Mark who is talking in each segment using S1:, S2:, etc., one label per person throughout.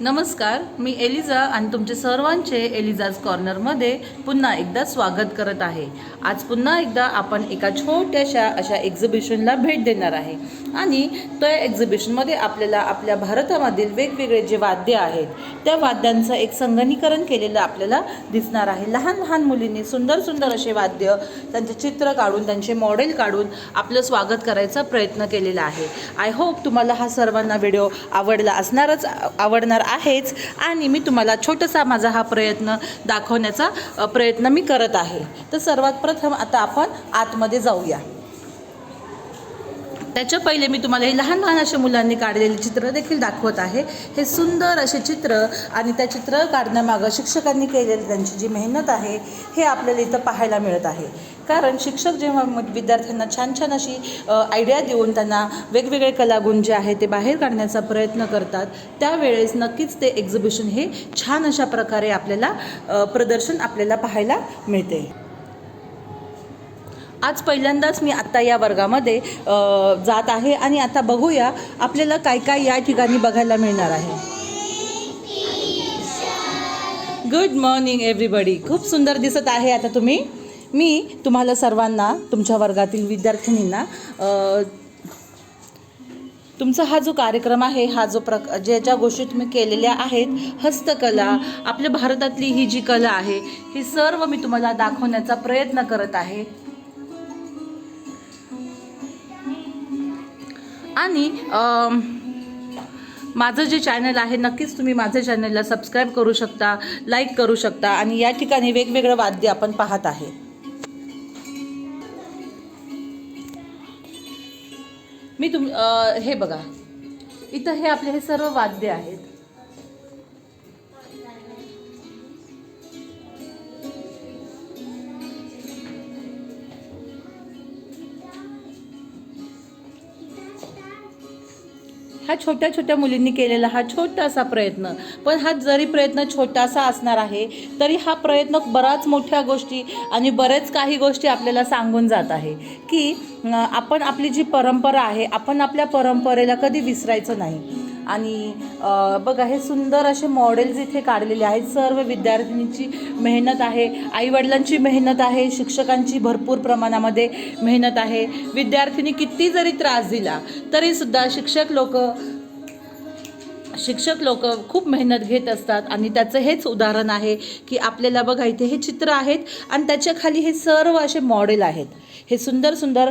S1: नमस्कार मी एलिझा आणि तुमचे सर्वांचे एलिझाज कॉर्नरमध्ये पुन्हा एकदा स्वागत करत आहे. आज पुन्हा एकदा आपण एका छोट्याशा अशा एक्झिबिशनला भेट देणार आहे. आणि त्या एक्झिबिशनमध्ये आपल्याला आपल्या भारतामधील वेगवेगळे जे वाद्य आहेत त्या वाद्यांचं एक संगणीकरण केलेलं आपल्याला दिसणार आहे. लहान लहान मुलींनी सुंदर सुंदर असे वाद्य त्यांचे चित्र काढून त्यांचे मॉडेल काढून आपलं स्वागत करायचा प्रयत्न केलेला आहे. आय होप तुम्हाला हा सर्वांना व्हिडिओ आवडला असणारच आवडणार आहेच आणि मी तुम्हाला छोटासा माझा हा प्रयत्न दाखवण्याचा प्रयत्न मी करत आहे. तर सर्वात प्रथम आता आपण आतमध्ये जाऊया. त्याच्या पहिले मी तुम्हाला हे लहान लहान अशा मुलांनी काढलेले चित्र देखील दाखवत आहे. हे सुंदर असे चित्र आणि त्या चित्र काढण्यामागं शिक्षकांनी केलेली त्यांची जी मेहनत आहे हे आपल्याला इथं पाहायला मिळत आहे. कारण शिक्षक जेव्हा मग विद्यार्थ्यांना छान छान अशी आयडिया देऊन त्यांना वेगवेगळे कलागुण जे आहे ते बाहेर काढण्याचा प्रयत्न करतात त्यावेळेस नक्कीच ते एक्झिबिशन हे छान अशा प्रकारे आपल्याला प्रदर्शन आपल्याला पाहायला मिळते. आज पहिल्यांदाच मी आत्ता या वर्गामध्ये जात आहे आणि आता बघूया आपल्याला काय काय या ठिकाणी बघायला मिळणार आहे. गुड मॉर्निंग एव्हरीबडी खूप सुंदर दिसत आहे आता तुम्ही. मी तुम्हाला सर्वांना तुमच्या वर्गातील विद्यार्थिनींना तुमचा हा जो कार्यक्रम आहे हा जो प्रक ज्या ज्या गोष्टी तुम्ही केलेल्या आहेत हस्तकला आपल्या भारतातली ही जी कला आहे ही सर्व मी तुम्हाला दाखवण्याचा प्रयत्न करत आहे. आणि माझं जे चॅनल आहे नक्कीच तुम्ही माझ्या चॅनलला सबस्क्राईब करू शकता लाईक करू शकता आणि या ठिकाणी वेगवेगळं वाद्य आपण पाहत आहे. मी तुम हे बघा. इथं हे आपले हे सर्व वाद्य आहेत. हा छोट्या छोट्या मुलींनी केलेला हा छोटासा प्रयत्न. पण हा जरी प्रयत्न छोटासा असणार आहे तरी हा प्रयत्न बराच मोठ्या गोष्टी आणि बरेच काही गोष्टी आपल्याला सांगून जात आहे की आपण आपली जी परंपरा आहे आपण आपल्या परंपरेला कधी विसरायचं नाही. आणि बघा हे सुंदर असे मॉडेल्स इथे काढलेले आहेत. सर्व विद्यार्थिनींची मेहनत आहे. आईवडिलांची मेहनत आहे. शिक्षकांची भरपूर प्रमाणामध्ये मेहनत आहे. विद्यार्थिनी किती जरी त्रास दिला तरीसुद्धा शिक्षक लोक शिक्षक लोक खूप मेहनत घेत असतात. आणि त्याचं हेच उदाहरण आहे की आपल्याला बघा इथे हे चित्र आहेत आणि त्याच्याखाली हे सर्व असे मॉडेल आहेत. हे सुंदर सुंदर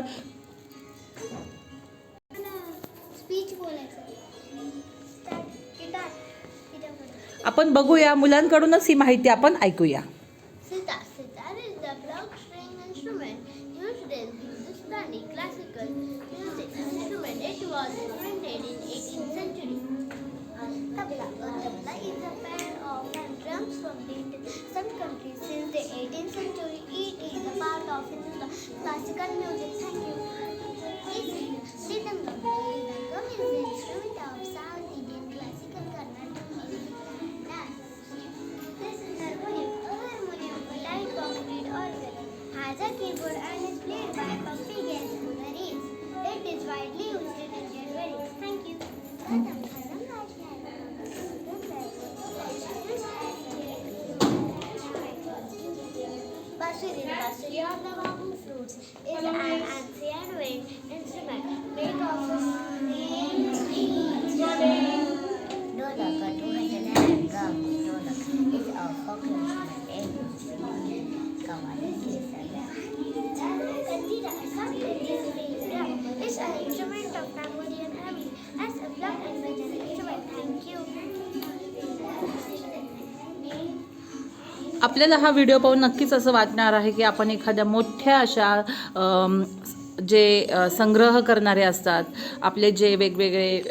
S2: स्पीच बोलायचं.
S1: आपण बघूया मुलांकडूनच ही माहिती आपण ऐकूया.
S2: Keyboard and is played by through the reeds. It is widely used in Indian weddings. Thank you. Basuri, Basuri the bamboo flutes is an ancient wind instrument made of string.
S3: Dolaka to Hajalan Gam Dolak is a folk instrument and Kawali
S1: आपल्याला हा video पाहून नक्कीच असं वाटणार आहे की आपण एखाद्या मोठ्या अशा जे संग्रह करणारे असतात आपले जे वेगवेगळे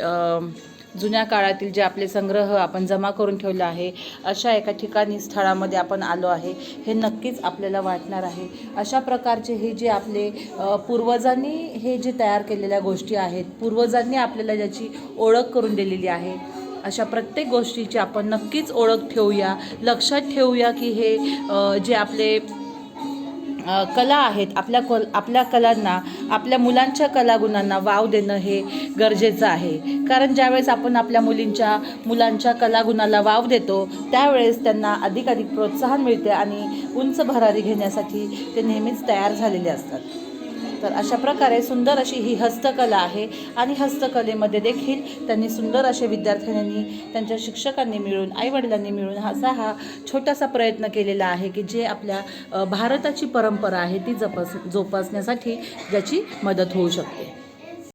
S1: जुन्या काळातील जे आपले संग्रह आपण जमा करून ठेवलं आहे अशा एका ठिकाणी स्थळामध्ये आपण आलो आहे हे नक्कीच आपल्याला वाटणार आहे. अशा प्रकारचे हे जे आपले पूर्वजांनी हे जे तयार केलेल्या गोष्टी आहेत पूर्वजांनी आपल्याला ज्याची ओळख करून दिलेली आहे अशा प्रत्येक गोष्टीची आपण नक्कीच ओळख ठेवूया लक्षात ठेवूया की हे जे आपले कला आहेत आपल्या कल आपल्या कलांना आपल्या मुलांच्या कलागुणांना वाव देणं हे गरजेचं आहे. कारण ज्यावेळेस आपण आपल्या मुलींच्या मुलांच्या कलागुणाला वाव देतो त्यावेळेस त्यांना अधिकाधिक प्रोत्साहन मिळते आणि उंच भरारी घेण्यासाठी ते नेहमीच तयार झालेले असतात. तर अशा प्रकारे सुंदर अशी ही हस्तकला आहे. आणि हस्तकलेमध्ये देखील त्यांनी सुंदर असे विद्यार्थ्यांनी त्यांच्या शिक्षकांनी मिळून आईवडिलांनी मिळून असा हा छोटासा प्रयत्न केलेला आहे की जे आपल्या भारताची परंपरा आहे ती जपस जोपासण्यासाठी ज्याची मदत होऊ शकते.